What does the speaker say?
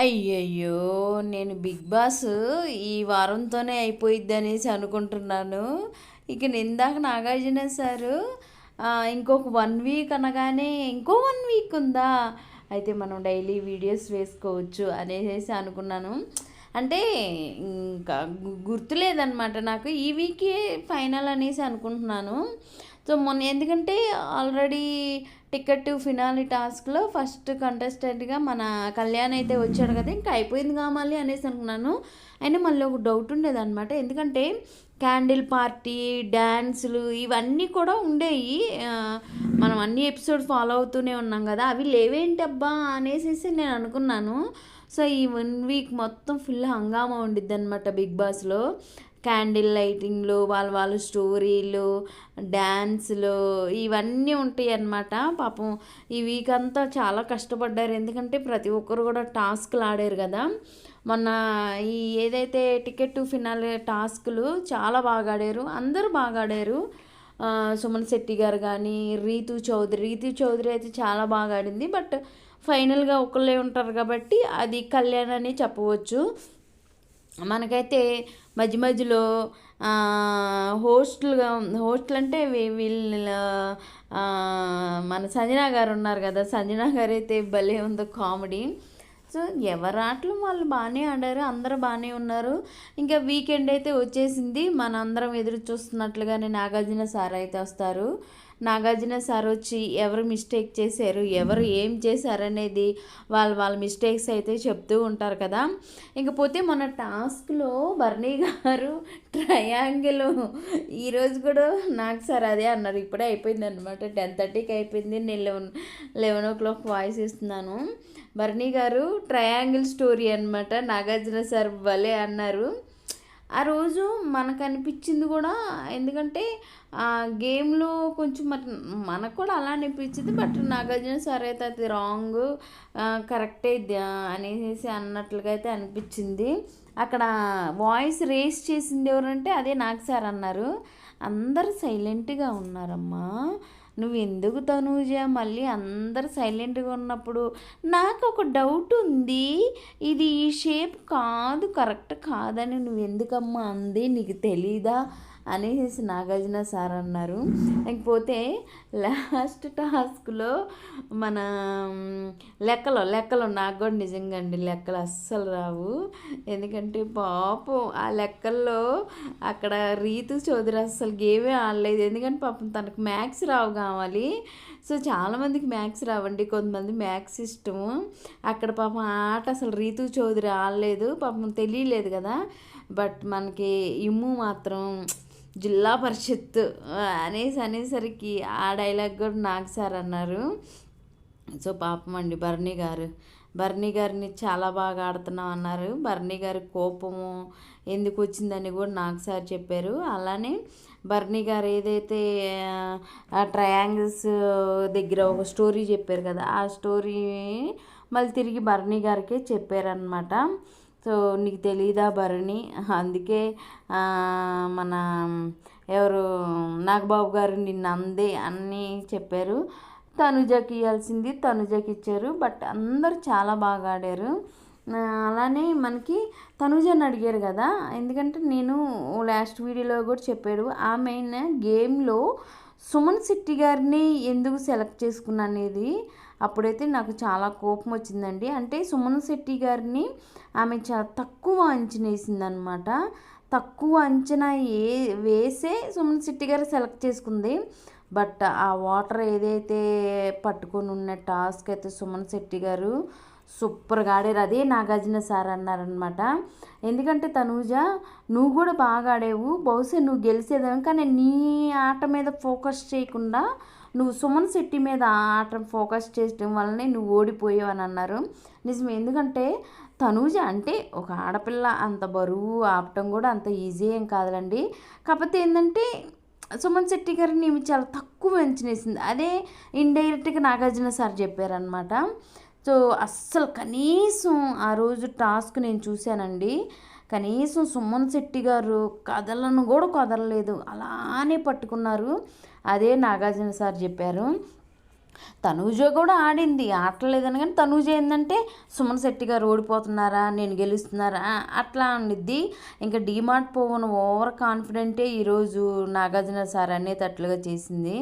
అయ్యయ్యో నేను big boss ఈ వారంతోనే అయిపోయిద్ది అనేసి అనుకుంటున్నాను. ఇక ఇందాక నాగార్జున సారు ఇంకొక వన్ వీక్ అనగానే ఇంకో వన్ వీక్ ఉందా? అయితే మనం డైలీ వీడియోస్ వేసుకోవచ్చు అనేసి అనుకున్నాను. అంటే ఇంకా గు- గుర్తులేదన్నమాట నాకు. ఈ వీకే ఫైనల్ అనేసి అనుకుంటున్నాను. సో మొన్న ఎందుకంటే ఆల్రెడీ టికెట్ ఫినాలి టాస్క్లో ఫస్ట్ కంటెస్టెంట్గా మన కళ్యాణ్ అయితే వచ్చాడు కదా ఇంకా అయిపోయింది కావాలి అనేసి అనుకున్నాను. అయినా మళ్ళీ ఒక డౌట్ ఉండేదన్నమాట. ఎందుకంటే క్యాండిల్ పార్టీ డ్యాన్సులు ఇవన్నీ కూడా ఉండేవి మనం అన్ని ఎపిసోడ్ ఫాలో అవుతూనే ఉన్నాం కదా అవి లేవేంటి అబ్బా అనేసి నేను అనుకున్నాను. సో ఈ వన్ వీక్ మొత్తం ఫుల్ హంగామా ఉండిద్ది అనమాట బిగ్ బాస్లో. క్యాండిల్ లైటింగ్లు వాళ్ళ వాళ్ళ స్టోరీలు డ్యాన్సులు ఇవన్నీ ఉంటాయి అన్నమాట పాపం ఈ వీక్ అంతా చాలా కష్టపడ్డారు. ఎందుకంటే ప్రతి ఒక్కరు కూడా టాస్క్లు ఆడారు కదా. మొన్న ఈ ఏదైతే టికెట్ టు ఫినాల్ టాస్క్లు చాలా బాగా ఆడారు. అందరూ బాగా ఆడారు. సుమన్ శెట్టి గారు కానీ రీతు చౌదరి. రీతు చౌదరి అయితే చాలా బాగా ఆడింది. బట్ ఫైనల్గా ఒకళ్ళే ఉంటారు కాబట్టి అది కళ్యాణ్ అని చెప్పవచ్చు. మనకైతే మధ్య మధ్యలో హోస్టల్గా హోస్టల్ అంటే వీళ్ళ మన సంజనా గారు ఉన్నారు కదా. సంజనా గారు అయితే భలే ఉందో కామెడీ. సో ఎవరి ఆటలు వాళ్ళు బాగానే ఆడారు అందరూ బాగానే ఉన్నారు. ఇంకా వీకెండ్ అయితే వచ్చేసింది. మన అందరం ఎదురు చూస్తున్నట్లుగానే నాగార్జున సార్ అయితే వస్తారు. నాగార్జున సార్ వచ్చి ఎవరు మిస్టేక్ చేశారు ఎవరు ఏం చేశారు అనేది వాళ్ళ వాళ్ళ మిస్టేక్స్ అయితే చెప్తూ ఉంటారు కదా. ఇకపోతే మన టాస్క్లో బర్నీ గారు ట్రయాంగిల్ ఈరోజు కూడా నాకు సార్ అదే అన్నారు. ఇప్పుడే అయిపోయింది అనమాట టెన్ థర్టీకి అయిపోయింది. నేను eleven eleven o'clock voice ఇస్తున్నాను. బర్నీ గారు ట్రయాంగిల్ స్టోరీ అనమాట నాగార్జున సార్ భలే అన్నారు. ఆ రోజు మనకు అనిపించింది కూడా ఎందుకంటే ఆ గేమ్లో కొంచెం మరి మనకు కూడా అలా అనిపించింది. బట్ నాగార్జున సార్ అయితే అది రాంగ్ కరెక్టే అనేసి అన్నట్లుగా అయితే అనిపించింది. అక్కడ వాయిస్ రేస్ చేసింది ఎవరంటే అదే నాకు సార్ అన్నారు. అందరు సైలెంట్గా ఉన్నారమ్మా. నువ్వు ఎందుకు తనూజ? మళ్ళీ అందరు సైలెంట్గా ఉన్నప్పుడు నాకు ఒక డౌట్ ఉంది. ఇది ఈ షేప్ కాదు కరెక్ట్ కాదని నువ్వు ఎందుకమ్మా అంది. నీకు తెలీదా? అనేసి నాగార్జున సార్ అన్నారు. లేకపోతే లాస్ట్ టాస్క్లో మన లెక్కలు లెక్కలు నాకు కూడా నిజంగా అండి లెక్కలు అస్సలు రావు. ఎందుకంటే పాపం ఆ లెక్కల్లో అక్కడ రీతు చౌదరి అస్సలు గేమే ఆడలేదు. ఎందుకంటే పాపం తనకు మ్యాథ్స్ రావు కావాలి. సో చాలామందికి మ్యాథ్స్ రావండి. కొంతమంది మ్యాథ్స్ ఇష్టము. అక్కడ పాపం ఆట అసలు రీతు చౌదరి ఆడలేదు. పాపం తెలియలేదు కదా. బట్ మనకి ఇమ్ము మాత్రం జిల్లా పరిషత్ అనేసి అనేసరికి ఆ డైలాగ్ కూడా నాకు సార్ అన్నారు. సో పాపం అండి బర్నీ గారు. బర్నీ గారిని చాలా బాగా ఆడుతున్నాం అన్నారు. బర్నీ గారి కోపము ఎందుకు వచ్చిందని కూడా నాకు సార్ చెప్పారు. అలానే బర్నీ గారు ఏదైతే ఆ ట్రయాంగిల్స్ దగ్గర ఒక స్టోరీ చెప్పారు కదా ఆ స్టోరీ మళ్ళీ తిరిగి బర్నీ గారికే చెప్పారనమాట సో నీకు తెలీదా భరణి అందుకే మన ఎవరు నాగబాబు గారు నిన్న అందే అన్నీ చెప్పారు. తనుజకి ఇవ్వాల్సింది తనుజకి ఇచ్చారు. బట్ అందరూ చాలా బాగా ఆడారు. అలానే మనకి తనుజని అడిగారు కదా ఎందుకంటే నేను లాస్ట్ వీడియోలో కూడా చెప్పాడు ఆమె గేమ్లో సుమన్ శెట్టి గారిని ఎందుకు సెలెక్ట్ చేసుకున్నా అనేది అప్పుడైతే నాకు చాలా కోపం వచ్చిందండి. అంటే సుమన్ శెట్టి గారిని ఆమె చాలా తక్కువ అంచనా వేసిందనమాట తక్కువ అంచనా ఏ వేసే సుమన్ శెట్టి గారు సెలెక్ట్ చేసుకుంది. బట్ ఆ వాటర్ ఏదైతే పట్టుకొని ఉన్న టాస్క్ అయితే సుమన్ శెట్టి గారు సూపర్గా ఆడారు. అదే నాగార్జున సార్ అన్నారనమాట ఎందుకంటే తనూజ నువ్వు కూడా బాగా ఆడేవు. బహుశా నువ్వు గెలిచేదాం కానీ నీ ఆట మీద ఫోకస్ చేయకుండా నువ్వు సుమన్ శెట్టి మీద ఆ ఆట ఫోకస్ చేయడం వల్లనే నువ్వు ఓడిపోయావు అని అన్నారు. నిజం ఎందుకంటే తనూజ అంటే ఒక ఆడపిల్ల అంత బరువు ఆపటం కూడా అంత ఈజీ ఏం కాదులండి. కాకపోతే ఏంటంటే సుమన్ శెట్టి గారిని ఈమె చాలా తక్కువ అంచనేసింది అదే ఇండైరెక్ట్గా నాగార్జున సార్ చెప్పారనమాట సో అస్సలు కనీసం ఆ రోజు టాస్క్ నేను చూశానండి. కనీసం సుమన్ శెట్టి గారు కథలను కూడా కదలలేదు. అలానే పట్టుకున్నారు. అదే నాగార్జున సార్ చెప్పారు. తనూజ కూడా ఆడింది. ఆడలేదని కానీ తనూజ ఏంటంటే సుమన్ శెట్టి గారు ఓడిపోతున్నారా నేను గెలుస్తున్నారా? అట్లా అండిద్ది. ఇంకా డీమార్ట్ పోవను ఓవర్ కాన్ఫిడెంటే ఈరోజు నాగార్జున సార్ అనేటట్లుగా చేసింది.